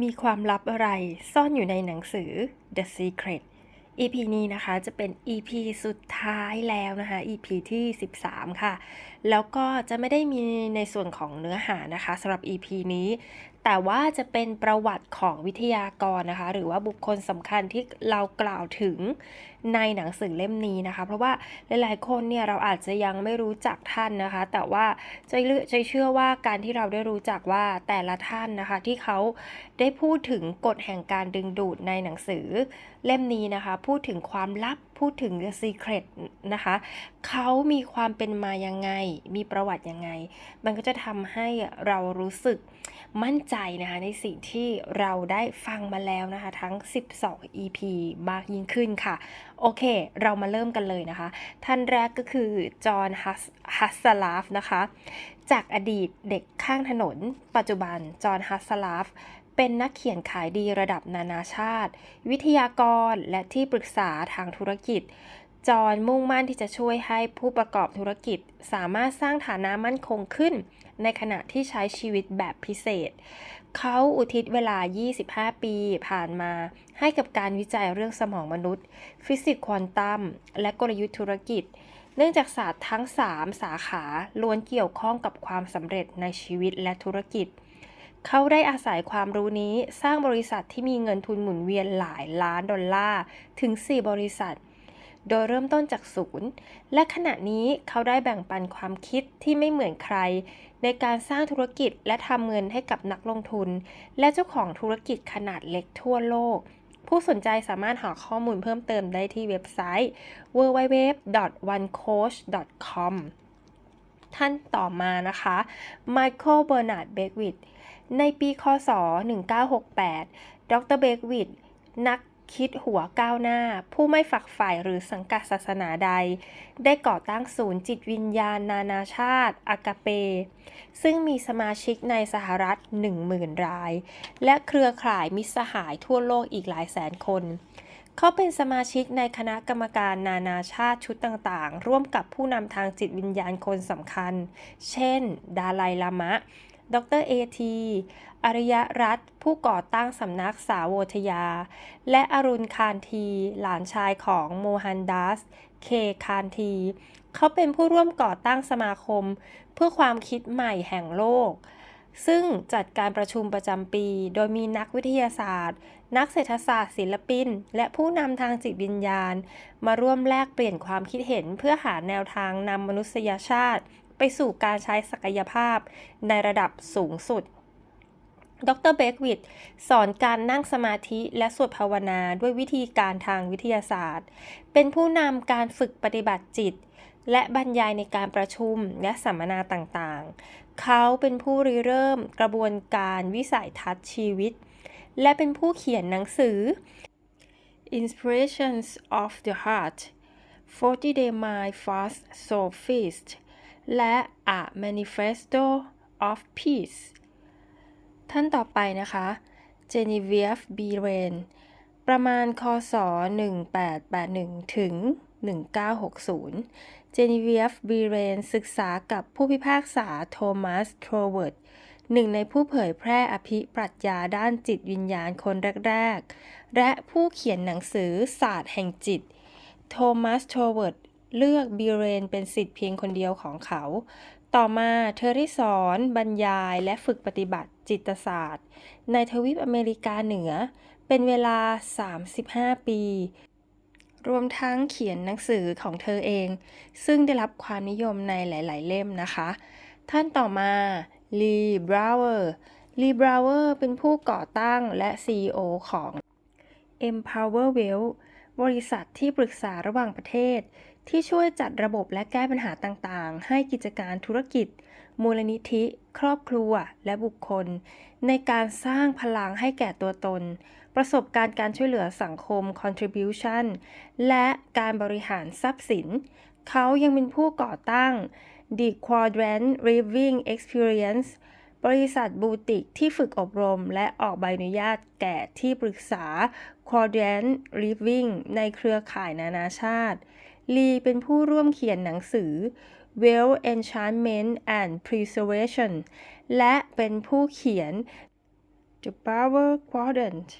มีความลับอะไรซ่อนอยู่ในหนังสือ The Secret EP นี้นะคะจะเป็น EP สุดท้ายแล้วนะคะ EP ที่ 13 ค่ะ แล้วก็จะไม่ได้มีในส่วนของเนื้อหานะคะสำหรับ EP นี้ แต่ว่าจะเป็นประวัติของวิทยากรนะคะ หรือว่าบุคคลสำคัญที่เรากล่าวถึง ในหนังสือเล่มนี้นะคะ เพราะว่าหลายๆ คนเนี่ยเราอาจจะยังไม่รู้จักท่านนะคะ แต่ว่าใจเลืใจเชื่อว่าการที่เราได้รู้จักว่าแต่ละท่านนะคะ ที่เขาได้พูดถึงกฎแห่งการดึงดูดในหนังสือเล่มนี้นะคะ พูดถึงความลับพูดถึง The Secret นะคะเขามีความเป็นมายังไง มีประวัติยังไง มันก็จะทำให้เรารู้สึกมั่นใจนะคะ ในสิ่งที่เราได้ฟังมาแล้วนะคะ ทั้ง 12 EP มากยิ่งขึ้นค่ะ โอเค เรามาเริ่มกันเลยนะคะ ท่านแรกก็คือ จอห์นฮัสสลาฟนะคะ จากอดีตเด็กข้างถนน ปัจจุบัน จอห์นฮัสสลาฟเป็นนักเขียนขายดีระดับนานาชาติ วิทยากรและที่ปรึกษาทางธุรกิจ จอนมุ่งมั่นที่จะช่วยให้ผู้ประกอบธุรกิจ สามารถสร้างฐานะมั่นคงขึ้น ในขณะที่ใช้ชีวิตแบบพิเศษ เขาอุทิศเวลา 25 ปีผ่านมา ให้กับการวิจัยเรื่องสมองมนุษย์ ฟิสิกส์ควอนตัม และกลยุทธ์ธุรกิจ เนื่องจากศาสตร์ทั้ง 3 สาขาล้วนเกี่ยวข้องกับความสำเร็จในชีวิตและธุรกิจเขาได้อาศัยความรู้นี้สร้างบริษัทที่มีเงินทุนหมุนเวียนหลายล้านดอลลาร์ ถึง 4 บริษัท โดยเริ่มต้นจากศูนย์ และขณะนี้เขาได้แบ่งปันความคิดที่ไม่เหมือนใคร ในการสร้างธุรกิจและทำเงินให้กับนักลงทุน และเจ้าของธุรกิจขนาดเล็กทั่วโลก ผู้สนใจสามารถหาข้อมูลเพิ่มเติมได้ที่เว็บไซต์ www.onecoach.com ท่านต่อมานะคะ Michael Bernard Beckwith ในปี คศ 1968 ดร Beckwith นัก คิดหัวก้าวหน้า ผู้ไม่ฝักใฝ่หรือสังกัดศาสนาใด ได้ก่อตั้งศูนย์จิตวิญญาณ นานาชาติ อากาเป ซึ่งมีสมาชิกในสหรัฐ 10,000 ราย และเครือข่ายมิสหายทั่วโลกอีกหลายแสนคน เขาเป็นสมาชิกในคณะกรรมการนานาชาติชุดต่างๆ ร่วมกับผู้นำทางจิตวิญญาณคนสำคัญ เช่น ดาไลลามะดรเอที อริยรัตน์ผู้ก่อตั้งสำนักสาโวทยา และอรุณคานที หลานชายของโมฮันดัส เคคานที เขาเป็นผู้ร่วมก่อตั้งสมาคม เพื่อความคิดใหม่แห่งโลก ซึ่งจัดการประชุมประจำปี โดยมีนักวิทยาศาสตร์ นักเศรษฐศาสตร์ศิลปิน และผู้นำทางจิตวิญญาณ มาร่วมแลกเปลี่ยนความคิดเห็นเพื่อหาแนวทางนำมนุษยชาติ ไปสู่การใช้ศักยภาพ ในระดับสูงสุด ดรเบควิดสอนการนั่งสมาธิและสวดภาวนาด้วยวิธีการทางวิทยาศาสตร์ เป็นผู้นำการฝึกปฏิบัติจิต และบรรยายในการประชุมและสัมมนาต่างๆ เขาเป็นผู้ริเริ่มกระบวนการวิสัยทัศน์ชีวิต และเป็นผู้เขียนหนังสือ Inspirations of the Heart 40 Day Mind Fast Soul Feast และ A Manifesto of Peace ท่านต่อไปนะคะ Genevieve B. Rain ประมาณคศ 1881 ถึง 1960 Genevieve B. Rain ศึกษากับผู้พิพากษาโทมัสโทรเวิร์ดหนึ่งในผู้เผยแพร่อภิปรัชญาด้านจิตวิญญาณคนแรก ๆ และผู้เขียนหนังสือศาสตร์แห่งจิต โทมัสโทรเวิร์ดเลือกบีเรนเป็นสิทธิ์เพียงคนเดียวของเขา ต่อมาเธอได้สอน บรรยายและฝึกปฏิบัติ จิตศาสตร์ ในทวีปอเมริกาเหนือ เป็นเวลา 35 ปี รวมทั้งเขียนหนังสือของเธอเอง ซึ่งได้รับความนิยมในหลาย ๆ เล่มนะคะ ท่านต่อมาลีบราวเวอร์ลีบราวเวอร์เป็นผู้ก่อตั้งและ CEO ของ Empower Wealth บริษัทที่ปรึกษาระหว่างประเทศ ที่ช่วยจัดระบบและแก้ปัญหาต่าง ๆ ให้กิจการธุรกิจ มูลนิธิ ครอบครัว และบุคคล ในการสร้างพลังให้แก่ตัวตน ประสบการณ์การช่วยเหลือสังคม contribution และการบริหารทรัพย์สิน เขายังเป็นผู้ก่อตั้ง The Quadrant Living Experience บริษัทบูติกที่ฝึกอบรมและออกใบอนุญาตแก่ที่ปรึกษา Quadrant Living ในเครือข่ายนานาชาติ ลีเป็นผู้ร่วมเขียนหนังสือ Wealth Enchantment and Preservation และเป็นผู้เขียน The Power Quadrant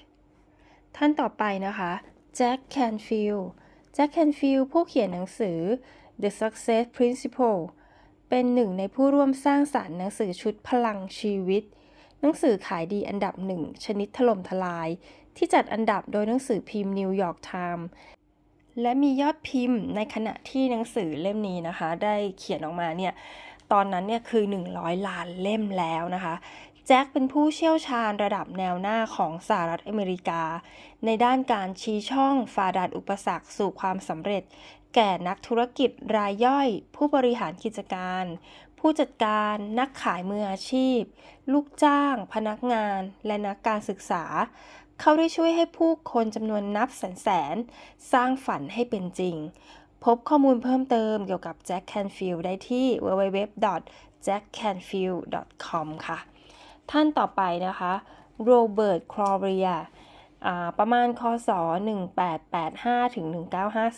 ท่านต่อไปนะคะแจ็คแคนฟิลแจ็คแคนฟิลผู้เขียนหนังสือ The Success Principle เป็นหนึ่งในผู้ร่วมสร้างสารรค์หนังสือชุดพลังชีวิต หนังสือขายดีอันดับหนึ่งชนิดถล่มทลาย ที่จัดอันดับโดยหนังสือพิมพ์นิวยอร์กไทม์ และมียอดพิมพ์ในขณะที่หนังสือเล่มนี้นะคะ ได้เขียนออกมาเนี่ยตอนนั้นเนี่ยคือ 100 ล้านเล่มแล้วนะคะแจ็คเป็นผู้เชี่ยวชาญระดับแนวหน้าของสหรัฐอเมริกา ในด้านการชี้ช่องฝ่าด่านอุปสรรคสู่ความสำเร็จ แก่นักธุรกิจรายย่อย ผู้บริหารกิจการ ผู้จัดการนักขายมืออาชีพ ลูกจ้าง พนักงาน และนักการศึกษา เขาได้ช่วยให้ผู้คนจำนวนนับแสนแสนๆ สร้างฝันให้เป็นจริง พบข้อมูลเพิ่มเติมเกี่ยวกับแจ็คแคนฟิลได้ที่ www.jackcanfield.com ค่ะ ท่านต่อไปนะคะโรเบิร์ตคลอเรีย ประมาณคศ 1885 ถึง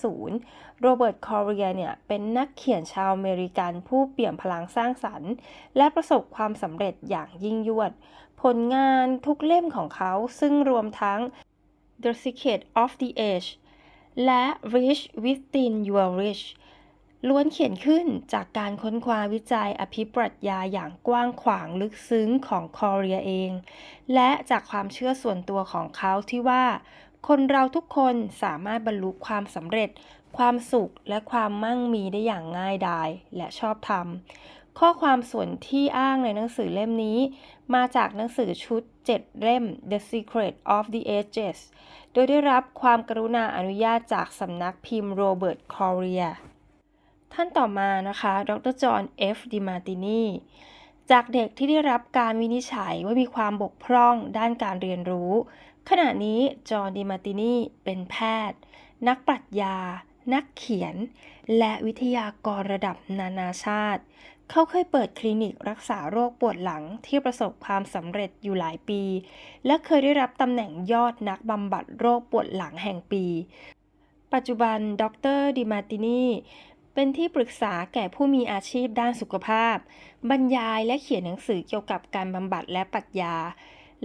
1950 โรเบิร์ตคลอเรียเนี่ย เป็นนักเขียนชาวอเมริกันผู้เปี่ยมพลังสร้างสรรค์ และประสบความสำเร็จอย่างยิ่งยวด ผลงานทุกเล่มของเขาซึ่งรวมทั้ง The Secret of the Age และ Rich Within Your Rich ล้วนเขียนขึ้นจากการค้นคว้าวิจัยอภิปรัชญาอย่างกว้างขวางลึกซึ้งของคอเรียเอง และจากความเชื่อส่วนตัวของเขาที่ว่า คนเราทุกคนสามารถบรรลุความสำเร็จ ความสุขและความมั่งมีได้อย่างง่ายดายและชอบธรรมข้อความส่วนที่อ้างในหนังสือเล่มนี้ มาจากหนังสือชุด 7 เล่ม The Secret of the Ages โดยได้รับความกรุณาอนุญาตจากสำนักพิมพ์โรเบิร์ตคอเรีย ท่านต่อมานะคะ ดรจอห์นเอฟดิมาตินีจากเด็กที่ได้รับการวินิจฉัยว่ามีความบกพร่องด้านการเรียนรู้ ขณะนี้จอห์นดิมาตินีเป็นแพทย์ นักปรัชญา นักเขียน และวิทยากรระดับนานาชาติ เขาเคยเปิดคลินิกรักษาโรคปวดหลังที่ประสบความสำเร็จอยู่หลายปี และเคยได้รับตำแหน่งยอดนักบำบัดโรคปวดหลังแห่งปี ปัจจุบัน ดรดิมาตินี เป็นที่ปรึกษาแก่ผู้มีอาชีพด้านสุขภาพ บรรยายและเขียนหนังสือเกี่ยวกับการบำบัดและปรัชญา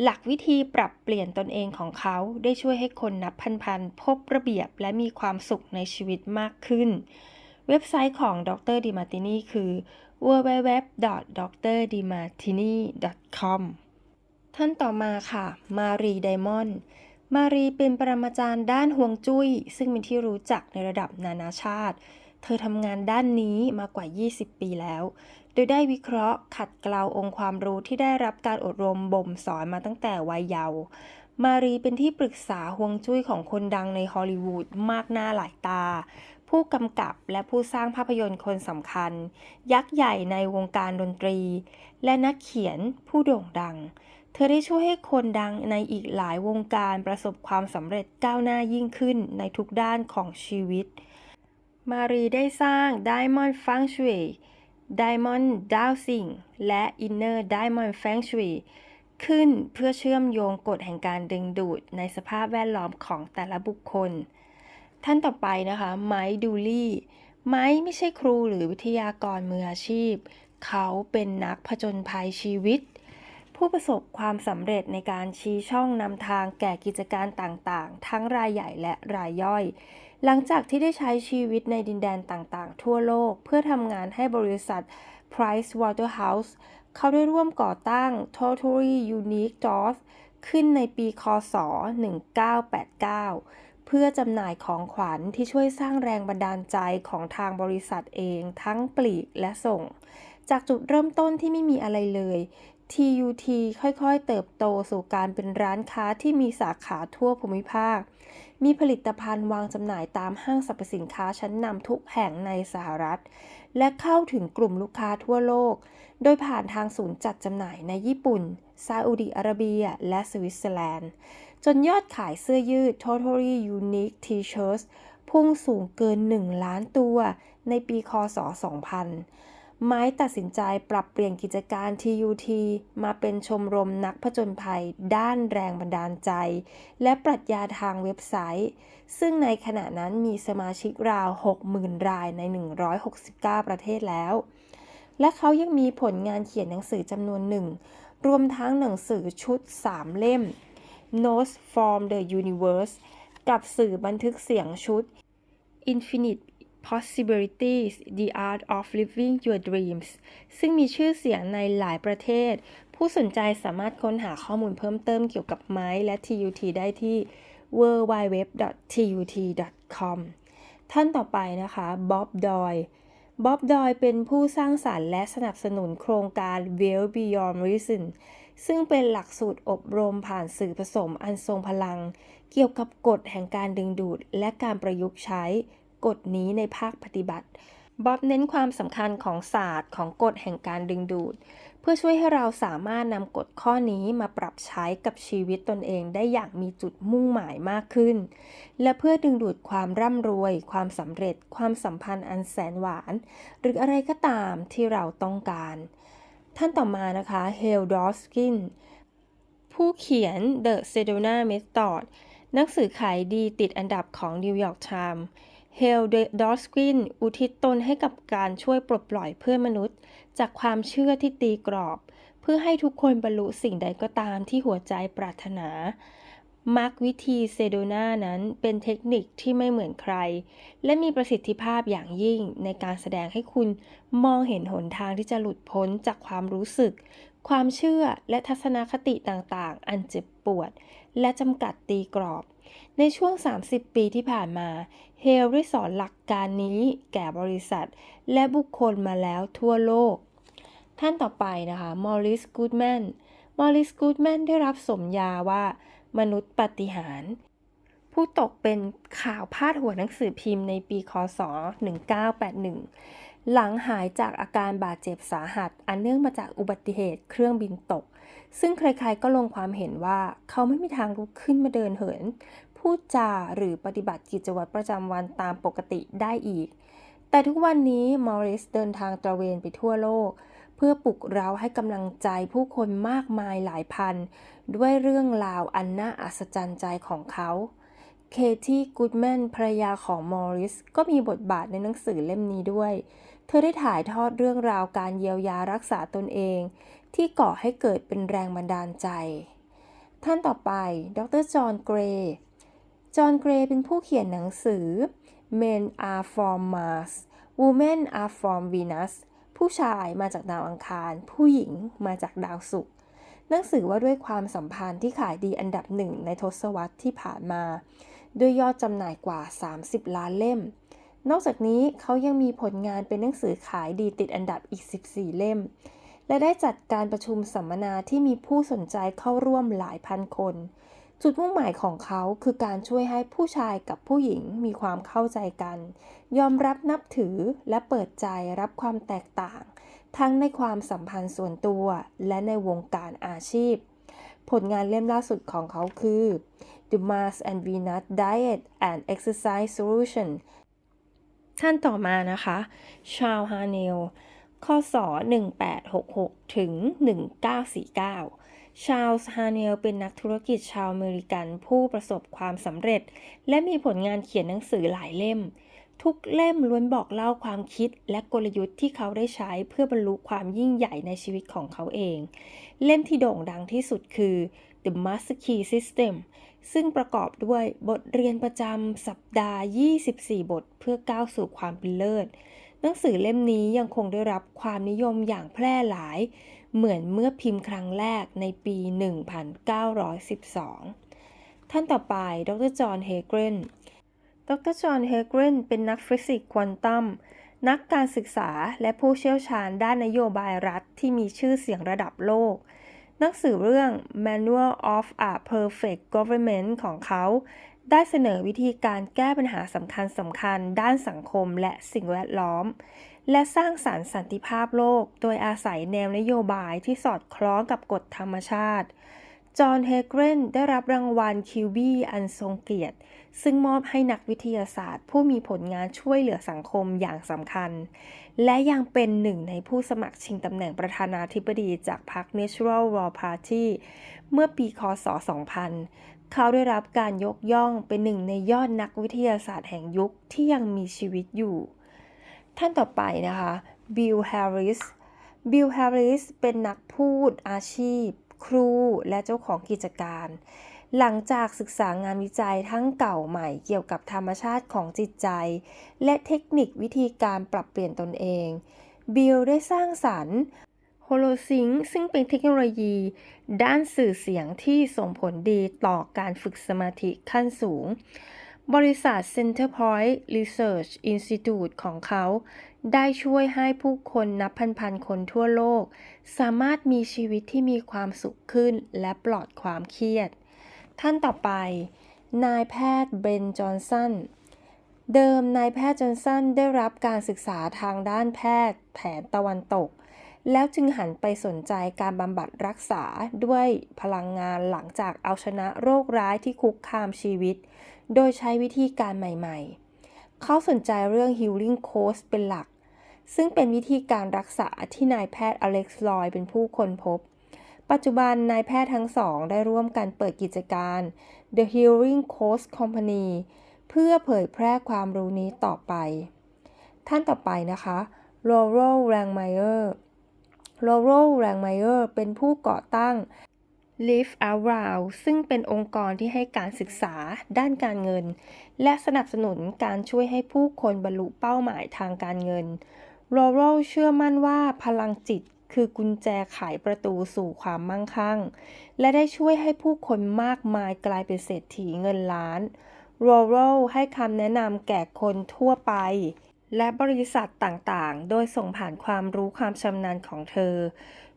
หลักวิธีปรับเปลี่ยนตนเองของเขาได้ช่วยให้คนนับพันๆพบระเบียบและมีความสุขในชีวิตมากขึ้น เว็บไซต์ของดรดิมาตินีคือ www.drdimartini.com ท่านต่อมาค่ะ มารีไดมอนด์มารีเป็นปรมาจารย์ด้านห่วงจุ้ย ซึ่งเป็นที่รู้จักในระดับนานาชาติ เธอทำงานด้านนี้มากว่า 20 ปีแล้ว โดยได้วิเคราะห์ขัดเกลาองค์ความรู้ที่ได้รับการอบรมบ่มสอนมาตั้งแต่วัยเยาว์ มารีเป็นที่ปรึกษาห่วงจุ้ยของคนดังในฮอลลีวูดมากหน้าหลายตา ผู้กำกับและผู้สร้างภาพยนตร์คนสำคัญ ยักษ์ใหญ่ในวงการดนตรี และนักเขียนผู้โด่งดัง เธอได้ช่วยให้คนดังในอีกหลายวงการประสบความสำเร็จก้าวหน้ายิ่งขึ้นในทุกด้านของชีวิต มารีได้สร้าง Diamond Feng Shui Diamond Dowsing และ Inner Diamond Feng Shui ขึ้นเพื่อเชื่อมโยงกฎแห่งการดึงดูดในสภาพแวดล้อมของแต่ละบุคคล ท่านต่อไปนะคะ ไมค์ดูลี่ไมค์ไม่ใช่ครูหรือวิทยากรมืออาชีพ เขาเป็นนักผจญภัยชีวิต ผู้ประสบความสำเร็จในการชี้ช่องนำทางแก่กิจการต่างๆ ทั้งรายใหญ่และรายย่อย หลังจากที่ได้ใช้ชีวิตในดินแดนต่างๆ ทั่วโลก เพื่อทำงานให้บริษัท Price Waterhouse เขาได้ร่วมก่อตั้ง Totally Unique Doors ขึ้นในปี คศ 1989 เพื่อจำหน่ายของขวัญที่ช่วยสร้างแรงบันดาลใจของทางบริษัทเองทั้งปลีกและส่ง จากจุดเริ่มต้นที่ไม่มีอะไรเลย TUT ค่อยๆ เติบโตสู่การเป็นร้านค้าที่มีสาขาทั่วภูมิภาค มีผลิตภัณฑ์วางจำหน่ายตามห้างสรรพสินค้าชั้นนำทุกแห่งในสหรัฐ และเข้าถึงกลุ่มลูกค้าทั่วโลก โดยผ่านทางศูนย์จัดจำหน่ายในญี่ปุ่น ซาอุดิอาระเบีย และสวิตเซอร์แลนด์ จนยอดขายเสื้อยืด Totally Unique T-shirts พุ่งสูงเกิน 1 ล้านตัวในปีคศ 2000 ไม้ตัดสินใจปรับเปลี่ยนกิจการ TUT มาเป็นชมรมนักผจญภัย ด้านแรงบันดาลใจ และปรัชญาทางเว็บไซต์ ซึ่งในขณะนั้นมีสมาชิกราว 60,000 รายใน 169 ประเทศแล้ว และเขายังมีผลงานเขียนหนังสือจำนวนหนึ่ง รวมทั้งหนังสือชุด 3 เล่ม Notes from the Universe กับสื่อบันทึกเสียงชุด Infinite Possibilities The Art of Living Your Dreams ซึ่งมีชื่อเสียงในหลายประเทศ ผู้สนใจสามารถค้นหาข้อมูลเพิ่มเติมเกี่ยวกับไม้และ TUT ได้ที่ www.tut.com ท่านต่อไปนะคะบ๊อบดอยบ๊อบดอยเป็นผู้สร้างสารรค์และสนับสนุนโครงการ Well Beyond Reason ซึ่งเป็นหลักสูตรอบรมผ่านสื่อผสมอันทรงพลัง เกี่ยวกับกฎแห่งการดึงดูด และการประยุกต์ใช้ กฎนี้ในภาคปฏิบัติบ๊อบเน้นความสำคัญของศาสตร์ของกฎแห่งการดึงดูด เพื่อช่วยให้เราสามารถนำกฎข้อนี้มาปรับใช้กับชีวิตตนเองได้อย่างมีจุดมุ่งหมายมากขึ้น และเพื่อดึงดูดความร่ำรวย ความสำเร็จ ความสัมพันธ์อันแสนหวาน หรืออะไรก็ตามที่เราต้องการ ท่านต่อมานะคะเฮลดอสกินผู้เขียน The Sedona Method หนังสือขายดีติดอันดับของ New York Times เฮลดอสกินอุทิศตนให้กับการช่วยปลดปล่อยเพื่อนมนุษย์ จากความเชื่อที่ตีกรอบ เพื่อให้ทุกคนบรรลุสิ่งใดก็ตามที่หัวใจปรารถนามักวิธีเซโดนานั้นเป็นเทคนิคที่ไม่เหมือนใคร และมีประสิทธิภาพอย่างยิ่งในการแสดงให้คุณมองเห็นหนทางที่จะหลุดพ้นจากความรู้สึก ความเชื่อและทัศนคติต่างๆ อันเจ็บปวด และจำกัดตีกรอบ ในช่วง 30 ปีที่ผ่านมา เฮลได้สอนหลักการนี้แก่บริษัท และบุคคลมาแล้วทั่วโลก ท่านต่อไปนะคะมอริสกูดแมนมอริสกูดแมนได้รับสมญาว่า มนุษย์ปฏิหาร ผู้ตกเป็นข่าวพาดหัวหนังสือพิมพ์ในปีคศ 1981 หลังหายจากอาการบาดเจ็บสาหัส อันเนื่องมาจากอุบัติเหตุเครื่องบินตกซึ่งใครๆก็ลงความเห็นว่าเขาไม่มีทางลุกขึ้นมาเดินเหิน พูดจาหรือปฏิบัติกิจวัตรประจำวันตามปกติได้อีก แต่ทุกวันนี้มอริสเดินทางตระเวนไปทั่วโลก เพื่อปลุกเร้าให้กำลังใจผู้คนมากมายหลายพัน ด้วยเรื่องราวอันน่าอัศจรรย์ใจของเขาเคที่กูดแมนภรรยาของมอริส ก็มีบทบาทในหนังสือเล่มนี้ด้วย เธอได้ถ่ายทอดเรื่องราวการเยียวยารักษาตนเอง ที่ก่อให้เกิดเป็นแรงบันดาลใจ ท่านต่อไป ดรจอห์น เกรย์ จอห์นเกรย์เป็นผู้เขียนหนังสือ Men are from Mars Women are from Venus ผู้ชายมาจากดาวอังคาร ผู้หญิงมาจากดาวศุกร์หนังสือว่าด้วยความสัมพันธ์ที่ขายดีอันดับหนึ่งในทศวรรษที่ผ่านมา ด้วยยอดจำหน่ายกว่า 30 ล้านเล่ม นอกจากนี้เขายังมีผลงานเป็นหนังสือขายดีติดอันดับอีก 14 เล่ม และได้จัดการประชุมสัมมนาที่มีผู้สนใจเข้าร่วมหลายพันคน จุดมุ่งหมายของเขาคือการช่วยให้ผู้ชายกับผู้หญิงมีความเข้าใจกัน ยอมรับนับถือและเปิดใจรับความแตกต่าง ทั้งในความสัมพันธ์ส่วนตัวและในวงการอาชีพ ผลงานเล่มล่าสุดของเขาคือ The Mars and Venus Diet and Exercise Solution ท่านต่อมานะคะชาลฮาเนลข้อศ1866 ถึง 1949 ชาลส์ฮาเนลเป็นนักธุรกิจชาวอเมริกันผู้ประสบความสำเร็จ และมีผลงานเขียนหนังสือหลายเล่ม ทุกเล่มล้วนบอกเล่าความคิดและกลยุทธ์ที่เขาได้ใช้เพื่อบรรลุความยิ่งใหญ่ในชีวิตของเขาเอง เล่มที่โด่งดังที่สุดคือ The Master Key System ซึ่งประกอบด้วยบทเรียนประจำสัปดาห์ 24 บทเพื่อก้าวสู่ความเป็นเลิศหนังสือเล่มนี้ยังคงได้รับความนิยมอย่างแพร่หลาย เหมือนเมื่อพิมพ์ครั้งแรกในปี 1912 ท่านต่อไป ดรจอห์น เฮเกรน ดรจอห์น เฮเกรน เป็นนักฟิสิกส์ควอนตัม นักการศึกษาและผู้เชี่ยวชาญด้านนโยบายรัฐที่มีชื่อเสียงระดับโลก หนังสือเรื่อง Manual of a Perfect Government ของเขาได้เสนอวิธีการแก้ปัญหาสำคัญสำคัญด้านสังคมและสิ่งแวดล้อม และสร้างสารรค์สันติภาพโลก โดยอาศัยแนวนโยบายที่สอดคล้องกับกฎธรรมชาติ จอห์นเฮเกรนได้รับรางวัลคิวบี้อันทรงเกียรติ ซึ่งมอบให้นักวิทยาศาสตร์ ผู้มีผลงานช่วยเหลือสังคมอย่างสำคัญ และยังเป็นหนึ่งในผู้สมัครชิงตำแหน่งประธานาธิบดีจากพรรค Natural Law Party เมื่อปีคศ 2000เขาได้รับการยกย่องเป็นหนึ่งในยอดนักวิทยาศาสตร์แห่งยุคที่ยังมีชีวิตอยู่ ท่านต่อไปนะคะบิลแฮร์ริสบิลแฮร์ริสเป็นนักพูดอาชีพ ครูและเจ้าของกิจการ หลังจากศึกษางานวิจัยทั้งเก่าใหม่เกี่ยวกับธรรมชาติของจิตใจ และเทคนิควิธีการปรับเปลี่ยนตนเอง บิลได้สร้างสรรค์โฮโลซิงซึ่งเป็นเทคโนโลยี ด้านสื่อเสียงที่ส่งผลดีต่อการฝึกสมาธิขั้นสูง บริษัท Centerpoint Research Institute ของเขา ได้ช่วยให้ผู้คนนับพันๆคนทั่วโลก สามารถมีชีวิตที่มีความสุขขึ้นและปลอดความเครียด ท่านต่อไป นายแพทย์เบนจอห์นสันเดิมนายแพทย์จอห์นสันได้รับการศึกษาทางด้านแพทย์แผนตะวันตก แล้วจึงหันไปสนใจการบำบัดรักษาด้วยพลังงานหลังจากเอาชนะโรคร้ายที่คุกคามชีวิต โดยใช้วิธีการใหม่ๆ เขาสนใจเรื่อง Healing Coach เป็นหลัก ซึ่งเป็นวิธีการรักษาที่นายแพทย์อเล็กซ์ลอยเป็นผู้ค้นพบ ปัจจุบันนายแพทย์ทั้งสองได้ร่วมกันเปิดกิจการ The Healing Coach Company เพื่อเผยแพร่ความรู้นี้ต่อไป ท่านต่อไปนะคะ Laurel Langmeyer Laurel Langmeyer เป็นผู้ก่อตั้ง Live Out Loud ซึ่งเป็นองค์กรที่ให้การศึกษาด้านการเงิน และสนับสนุนการช่วยให้ผู้คนบรรลุเป้าหมายทางการเงิน Laurel เชื่อมั่นว่าพลังจิตคือกุญแจไขประตูสู่ความมั่งคั่ง และได้ช่วยให้ผู้คนมากมายกลายเป็นเศรษฐีเงินล้าน Laurel ให้คำแนะนำแก่คนทั่วไป และบริษัทต่างๆ โดยส่งผ่านความรู้ความชำนาญของเธอ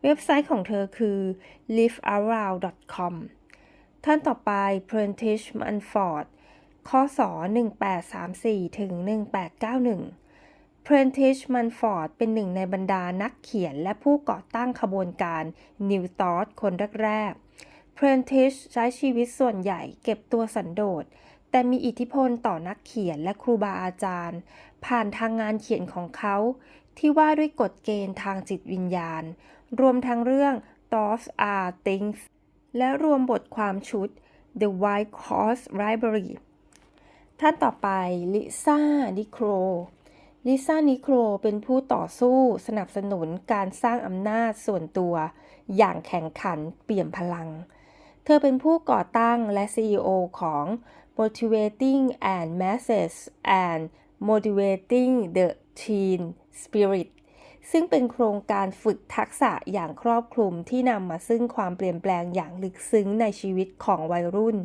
เว็บไซต์ของเธอคือ livearound.com ท่านต่อไป Prentice Manford ข้อสอ1834 ถึง 1891 Prentice Manford เป็นหนึ่งในบรรดานักเขียนและผู้ก่อตั้งขบวนการ New Thought คนแรกๆ Prentice ใช้ชีวิตส่วนใหญ่เก็บตัวสันโดษ แต่มีอิทธิพลต่อนักเขียนและครูบาอาจารย์ ผ่านทางงานเขียนของเขา ที่ว่าด้วยกฎเกณฑ์ทางจิตวิญญาณ รวมทั้งเรื่อง Thoughts are Things และรวมบทความชุด The White Horse Library ท่านต่อไปลิซ่านิโครลิซ่านิโครเป็นผู้ต่อสู้สนับสนุนการสร้างอำนาจส่วนตัว อย่างแข่งขันเปี่ยมพลัง เธอเป็นผู้ก่อตั้งและ CEO ของ Motivating and Masses and Motivating the Teen Spirit ซึ่งเป็นโครงการฝึกทักษะอย่างครอบคลุมที่นำมาซึ่งความเปลี่ยนแปลงอย่างลึกซึ้งในชีวิตของวัยรุ่น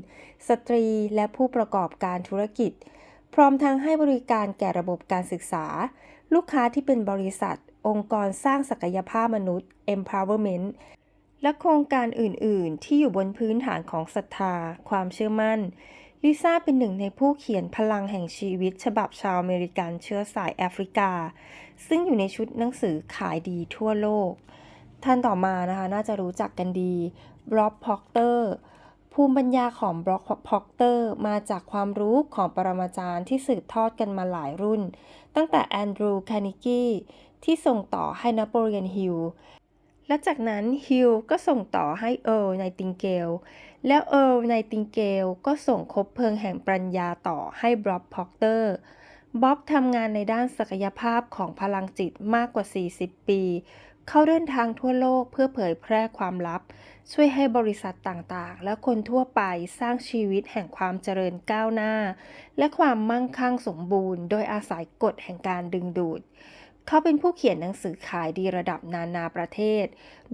สตรีและผู้ประกอบการธุรกิจ พร้อมทั้งให้บริการแก่ระบบการศึกษา ลูกค้าที่เป็นบริษัท องค์กรสร้างศักยภาพมนุษย์ empowerment และโครงการอื่น ๆ ที่อยู่บนพื้นฐานของศรัทธา ความเชื่อมั่น ลิซ่าเป็นหนึ่งในผู้เขียนพลังแห่งชีวิต ฉบับชาวอเมริกันเชื้อสายแอฟริกา ซึ่งอยู่ในชุดหนังสือขายดีทั่วโลก ท่านต่อมานะคะ น่าจะรู้จักกันดีบล็อกพ็อกเตอร์ภูมิปัญญาของบล็อกพ็อกเตอร์มาจากความรู้ของปรมาจารย์ที่สืบทอดกันมาหลายรุ่น ตั้งแต่แอนดรูว์คานิกี้ที่ส่งต่อให้นโปเลียนฮิลและจากนั้นฮิลก็ส่งต่อให้เอิร์ลไนติงเกล แล้วเอิร์ลไนติงเกลก็ส่งคบเพลิงแห่งปรัญญาต่อให้บล็อบพ็อกเตอร์บ๊อบทำงานในด้านศักยภาพของพลังจิตมากกว่า 40 ปี เขาเดินทางทั่วโลกเพื่อเผยแพร่ความลับ ช่วยให้บริษัทต่างๆ และคนทั่วไปสร้างชีวิตแห่งความเจริญก้าวหน้า และความมั่งคั่งสมบูรณ์ โดยอาศัยกฎแห่งการดึงดูด เขาเป็นผู้เขียนหนังสือขายดีระดับนานาประเทศ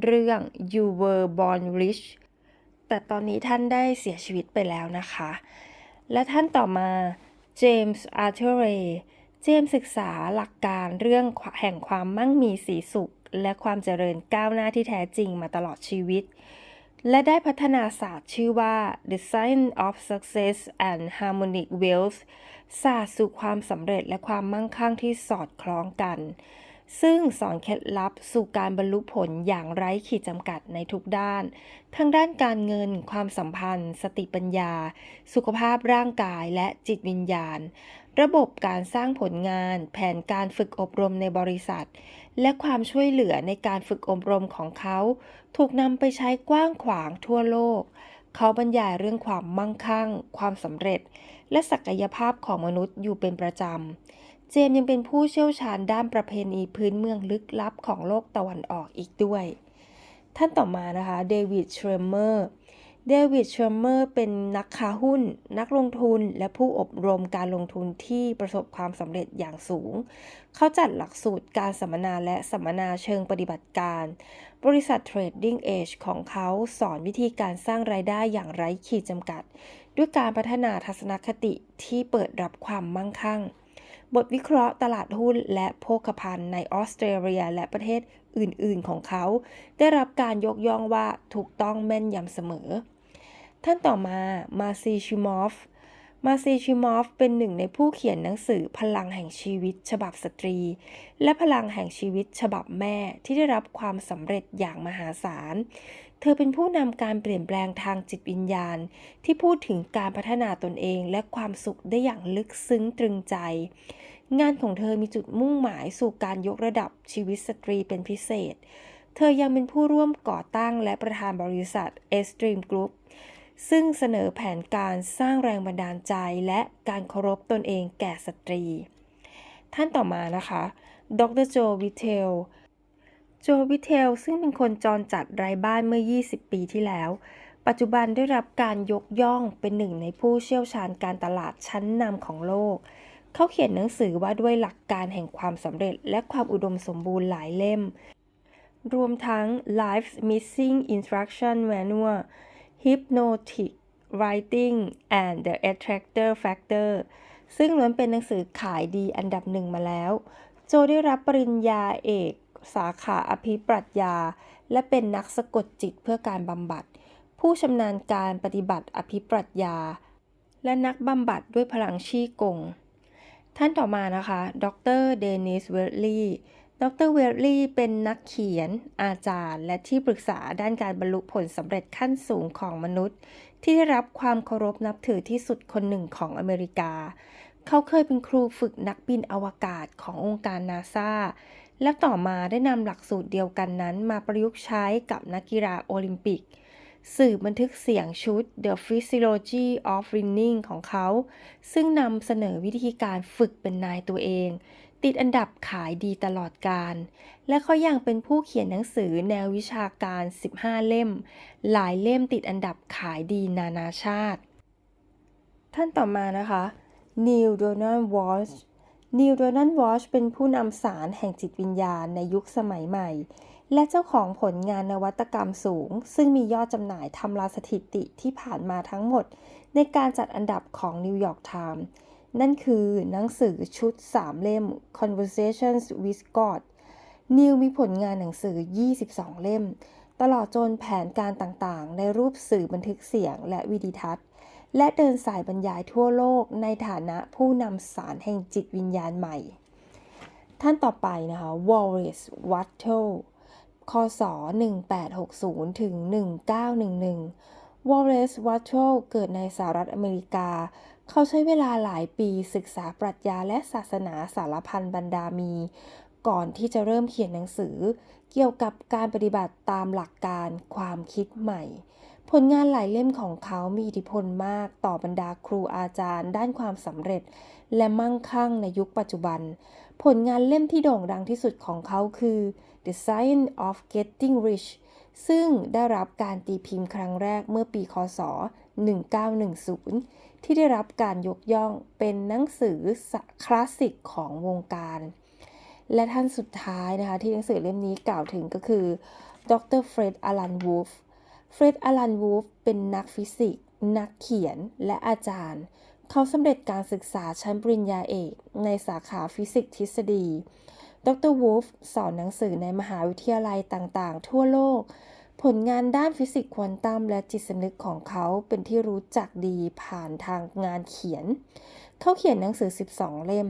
เรื่อง You Were Born Rich แต่ตอนนี้ท่านได้เสียชีวิตไปแล้วนะคะ และท่านต่อมาเจมส์อาร์เธอร์เรย์เจมส์ศึกษาหลักการเรื่องแห่งความมั่งมีสีสุข และความเจริญก้าวหน้าที่แท้จริงมาตลอดชีวิต และได้พัฒนาศาสตร์ชื่อว่า The Science of Success and Harmonic Wealth ศาสตร์สู่ความสำเร็จและความมั่งคั่งที่สอดคล้องกัน ซึ่งสอนเคล็ดลับสู่การบรรลุผลอย่างไร้ขีดจำกัดในทุกด้าน ทั้งด้านการเงิน ความสัมพันธ์ สติปัญญา สุขภาพร่างกายและจิตวิญญาณ ระบบการสร้างผลงาน แผนการฝึกอบรมในบริษัท และความช่วยเหลือในการฝึกอบรมของเขา ถูกนำไปใช้กว้างขวางทั่วโลก เขาบรรยายเรื่องความมั่งคั่ง ความสำเร็จ และศักยภาพของมนุษย์อยู่เป็นประจำ เจมส์ยังเป็นผู้เชี่ยวชาญด้านประเพณีพื้นเมืองลึกลับของโลกตะวันออกอีกด้วย ท่านต่อมานะคะเดวิดเชรเมอร์เดวิดเชรเมอร์เป็นนักค้าหุ้น นักลงทุนและผู้อบรมการลงทุนที่ประสบความสำเร็จอย่างสูง เขาจัดหลักสูตรการสัมมนาและสัมมนาเชิงปฏิบัติการ บริษัท Trading Edge ของเขาสอนวิธีการสร้างรายได้อย่างไร้ขีดจำกัด ด้วยการพัฒนาทัศนคติที่เปิดรับความมั่งคั่ง บทวิเคราะห์ตลาดหุ้นและโภคภัณฑ์ในออสเตรเลียและประเทศอื่น ๆ ของเขา ได้รับการยกย่องว่าถูกต้องแม่นยำเสมอ ท่านต่อมามาซีชิมอฟมาซีชิมอฟเป็นหนึ่งในผู้เขียนหนังสือพลังแห่งชีวิตฉบับสตรี และพลังแห่งชีวิตฉบับแม่ที่ได้รับความสำเร็จอย่างมหาศาล ธอเป็นผู้นำการเปลี่ยนแปลงทางจิตวิญญาณ ที่พูดถึงการพัฒนาตนเองและความสุขได้อย่างลึกซึ้งตรึงใจ งานของเธอมีจุดมุ่งหมายสู่การยกระดับชีวิตสตรีเป็นพิเศษ เธอยังเป็นผู้ร่วมก่อตั้งและประธานบริษัท e s t r e a m Group ซึ่งเสนอแผนการสร้างแรงบันดาลใจและการเคารพตนเองแก่สตรี ท่านต่อมานะคะ ดรโจวิเทล โจวิเทลซึ่งเป็นคนจรจัดไร้บ้านเมื่อ 20 ปีที่แล้ว ปัจจุบันได้รับการยกย่องเป็นหนึ่งในผู้เชี่ยวชาญการตลาดชั้นนำของโลก เขาเขียนหนังสือว่าด้วยหลักการแห่งความสำเร็จและความอุดมสมบูรณ์หลายเล่ม รวมทั้ง Life's Missing Instruction Manual Hypnotic Writing and the Attractor Factor ซึ่งล้วนเป็นหนังสือขายดีอันดับหนึ่งมาแล้ว โจได้รับปริญญาเอก สาขาอภิปรัชญา และเป็นนักสะกดจิตเพื่อการบำบัด ผู้ชำนาญการปฏิบัติอภิปรัชญา และนักบำบัดด้วยพลังชี่กง ท่านต่อมานะคะ ดรเดนิสเวลลีย์ดรเวลลีย์เป็นนักเขียน อาจารย์ และที่ปรึกษาด้านการบรรลุผลสำเร็จขั้นสูงของมนุษย์ ที่ได้รับความเคารพนับถือที่สุดคนหนึ่งของอเมริกา เขาเคยเป็นครูฝึกนักบินอวกาศขององค์การนาซา และต่อมาได้นำหลักสูตรเดียวกันนั้นมาประยุกต์ใช้กับนักกีฬาโอลิมปิก สื่อบันทึกเสียงชุด The Physiology of Winning ของเขา ซึ่งนำเสนอวิธีการฝึกเป็นนายตัวเอง ติดอันดับขายดีตลอดการ และเขายังเป็นผู้เขียนหนังสือแนววิชาการ 15 เล่ม หลายเล่มติดอันดับขายดีนานาชาติ ท่านต่อมานะคะนิวโดนัลด์วอช นิวโดนัลวอชเป็นผู้นำสารแห่งจิตวิญญาณในยุคสมัยใหม่ และเจ้าของผลงานนวัตกรรมสูง ซึ่งมียอดจำหน่ายทำลายสถิติที่ผ่านมาทั้งหมด ในการจัดอันดับของนิวยอร์กไทม์นั่นคือหนังสือชุด 3 เล่ม Conversations with God นิวมีผลงานหนังสือ 22 เล่ม ตลอดจนแผนการต่างๆ ในรูปสื่อบันทึกเสียงและวิดีทัศน์ และเดินสายบรรยายทั่วโลกในฐานะผู้นำสารแห่งจิตวิญญาณใหม่ ท่านต่อไปนะคะ Wallace Wattle คศ 1860 ถึง 1911 Wallace Wattle เกิดในสหรัฐอเมริกา เขาใช้เวลาหลายปีศึกษาปรัชญาและศาสนาสารพันบรรดามี ก่อนที่จะเริ่มเขียนหนังสือ เกี่ยวกับการปฏิบัติตามหลักการความคิดใหม่ ลงานหลายเล่มของเขามีอิทธิพลมากต่อบรรดาครูอาจารย์ ด้านความสำเร็จ และมั่งคั่งในยุคปัจจุบัน ผลงานเล่มที่โด่งดังที่สุดของเขาคือ The Science of Getting Rich ซึ่งได้รับการตีพิมพ์ครั้งแรกเมื่อปีคศ 1910 ที่ได้รับการยกย่องเป็นหนังสือคลาสสิกของวงการ และท่านสุดท้ายนะคะที่หนังสือเล่มนี้กล่าวถึงก็คือดรเฟร็ดอลันวูฟ เฟร็ดอลันวูฟเป็นนักฟิสิกส์ นักเขียน และอาจารย์ เขาสำเร็จการศึกษาชั้นปริญญาเอก ในสาขาฟิสิกส์ทฤษฎี ดรวูฟสอนหนังสือในมหาวิทยาลัยต่างๆ ทั่วโลก ผลงานด้านฟิสิกส์ควอนตัมและจิตสำนึกของเขาเป็นที่รู้จักดีผ่านทางงานเขียน เขาเขียนหนังสือ 12 เล่ม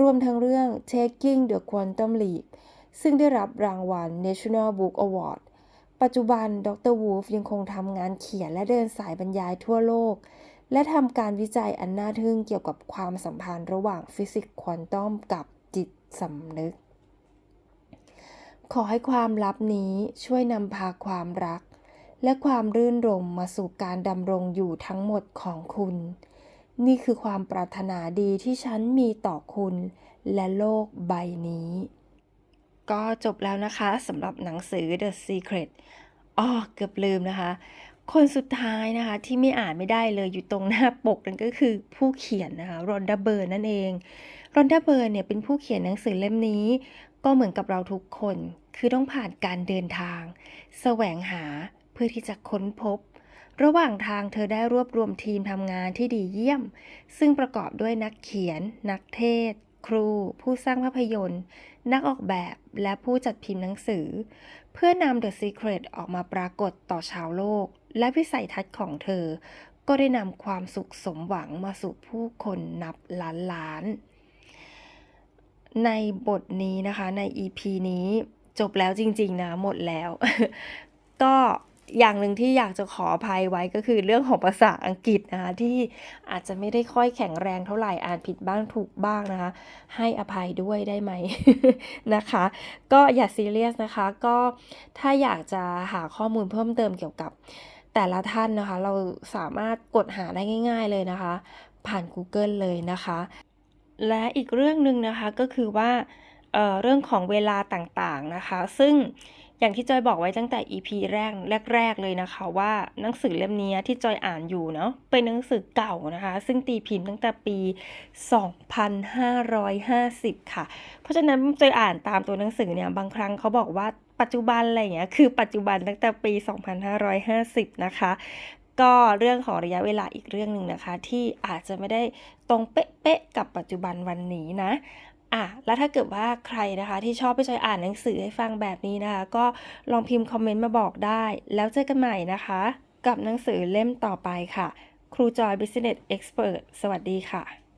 รวมทั้งเรื่อง Taking the Quantum Leap ซึ่งได้รับรางวัล National Book Award ปัจจุบันดรวูฟยังคงทำงานเขียนและเดินสายบรรยายทั่วโลก และทำการวิจัยอันน่าทึ่งเกี่ยวกับความสัมพันธ์ระหว่างฟิสิกส์ควอนตัมกับจิตสำนึก ขอให้ความลับนี้ช่วยนำพาความรัก และความรื่นรมมาสู่การดำรงอยู่ทั้งหมดของคุณ นี่คือความปรารถนาดีที่ฉันมีต่อคุณและโลกใบนี้ ก็จบแล้วนะคะสำหรับหนังสือ The Secret อ้อเกือบลืมนะคะ คนสุดท้ายนะคะที่ไม่อ่านไม่ได้เลยอยู่ตรงหน้าปกนั่นก็คือผู้เขียนนะคะรอนดาเบิร์นนั่นเองรอนดาเบิร์นเนี่ยเป็นผู้เขียนหนังสือเล่มนี้ ก็เหมือนกับเราทุกคน คือต้องผ่านการเดินทาง แสวงหาเพื่อที่จะค้นพบระหว่างทางเธอได้รวบรวมทีมทำงานที่ดีเยี่ยม ซึ่งประกอบด้วยนักเขียน นักเทศ ครู ผู้สร้างภาพยนตร์ นักออกแบบและผู้จัดพิมพ์หนังสือ เพื่อนำ The Secret ออกมาปรากฏต่อชาวโลก และวิสัยทัศน์ของเธอ ก็ได้นำความสุขสมหวังมาสู่ผู้คนนับล้านล้าน ในบทนี้นะคะใน EP นี้จบแล้วจริง ๆ นะ หมดแล้ว ก็ อย่างหนึ่งที่อยากจะขออภัยไว้ก็คือเรื่องของภาษาอังกฤษนะคะที่อาจจะไม่ได้ค่อยแข็งแรงเท่าไหร่อ่านผิดบ้างถูกบ้างนะคะ ให้อภัยด้วยได้ไหมนะคะ ก็อย่าซีเรียสนะคะ ก็ถ้าอยากจะหาข้อมูลเพิ่มเติมเกี่ยวกับแต่ละท่านนะคะ เราสามารถกดหาได้ง่าย ๆ เลยนะคะ ผ่าน Google เลยนะคะ และอีกเรื่องหนึ่งนะคะก็คือว่าเเรื่องของเวลาต่างๆนะคะ ซึ่ง อย่างที่จอยบอกไว้ตั้งแต่ EP แรกแรก ๆ เลยนะคะว่าหนังสือเล่มนี้ที่จอยอ่านอยู่เนาะเป็นหนังสือเก่านะคะ ซึ่งตีพิมพ์ตั้งแต่ปี 2550 ค่ะ เพราะฉะนั้นจอยอ่านตามตัวหนังสือเนี่ยบางครั้งเขาบอกว่าปัจจุบันอะไรอย่างเงี้ยคือปัจจุบันตั้งแต่ปี 2550 นะคะก็เรื่องของระยะเวลาอีกเรื่องหนึ่งนะคะ ที่อาจจะไม่ได้ตรงเป๊ะๆกับปัจจุบันวันนี้นะ อะแล้วถ้าเกิดว่าใครนะคะ ที่ชอบไปจอยอ่านหนังสือให้ฟังแบบนี้นะคะ ก็ลองพิมพ์คอมเมนต์มาบอกได้ แล้วเจอกันใหม่นะคะ กับหนังสือเล่มต่อไปค่ะ ครูจอย Business Expert สวัสดีค่ะ